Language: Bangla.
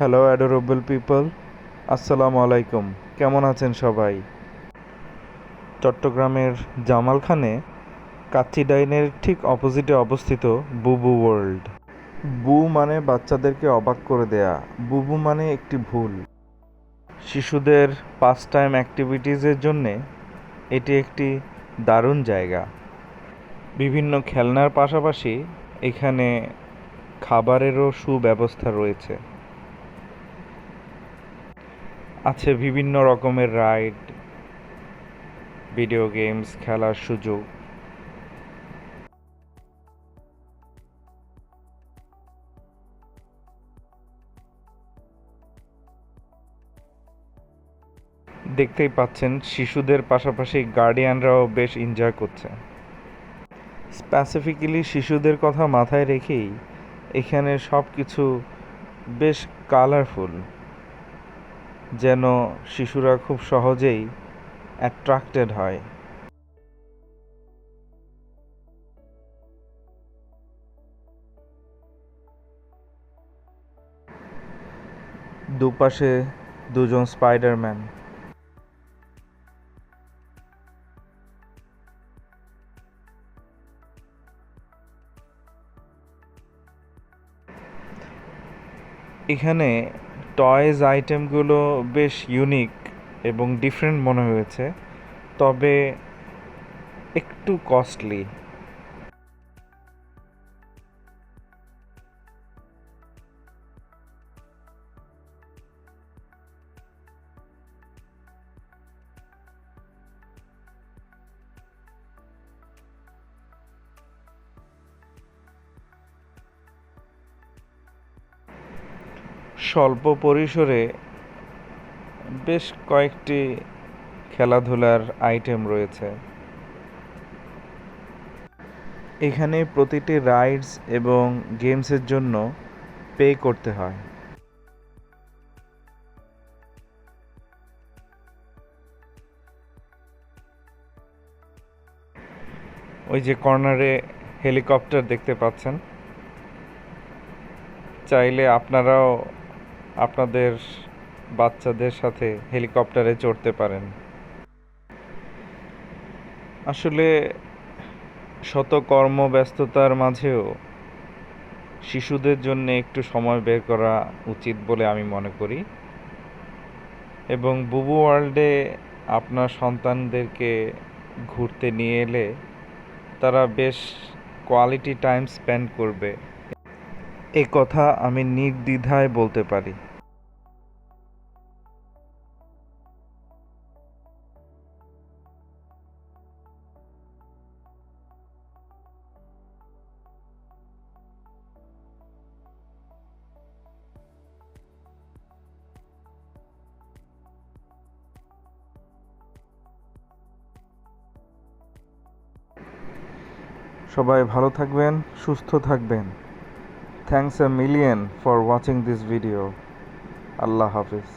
হ্যালো অ্যাডোরেবল পিপল আসসালামু আলাইকুম কেমন আছেন সবাই? চট্টগ্রামের জামালখানে কাচ্চি ডাইনের ঠিক অপোজিটে অবস্থিত বুবু ওয়ার্ল্ড বু মানে বাচ্চাদেরকে অবাক করে দেয়া। বুবু মানে একটি ভুল। শিশুদের পাস টাইম অ্যাক্টিভিটিসের জন্যে এটি একটি দারুণ জায়গা। বিভিন্ন খেলনার পাশাপাশি এখানে খাবারেরও সুব্যবস্থা রয়েছে। আছে বিভিন্ন রকমের রাইড ভিডিও গেমস খেলার সুযোগ। দেখতেই পাচ্ছেন, শিশুদের পাশাপাশি গার্ডিয়ানরাও বেশ এনজয় করছে। স্পেসিফিক্যালি শিশুদের কথা মাথায় রেখেই এখানে সব কিছু বেশ কালারফুল যেন শিশুরা খুব সহজেই অ্যাট্রাক্টেড হয়। দুপাশে দুজন স্পাইডারম্যান এখানে টয়েজ আইটেমগুলো বেশ ইউনিক এবং ডিফারেন্ট মনে হয়েছে তবে একটু কস্টলি স্বল্প পরিসরে বেশ কয়েকটি খেলাধুলার আইটেম রয়েছে। এখানে প্রতিটি রাইডস এবং গেমসের জন্য পে করতে হয়। ওই যে কর্নারে হেলিকপ্টার দেখতে পাচ্ছেন। চাইলে আপনারাও আপনাদের বাচ্চাদের সাথে হেলিকপ্টারে চড়তে পারেন। আসলে শত কর্মব্যস্ততার মাঝেও শিশুদের জন্য একটু সময় বের করা উচিত বলে আমি মনে করি। এবং বুবু ওয়ার্ল্ডে আপনার সন্তানদেরকে ঘুরতে নিয়ে এলে তারা বেশ কোয়ালিটি টাইম স্পেন্ড করবে। এ কথা আমি নির্দ্বিধায় বলতে পারি। সবাই ভালো থাকবেন সুস্থ থাকবেন। Thanks a million for watching this video Allah Hafiz.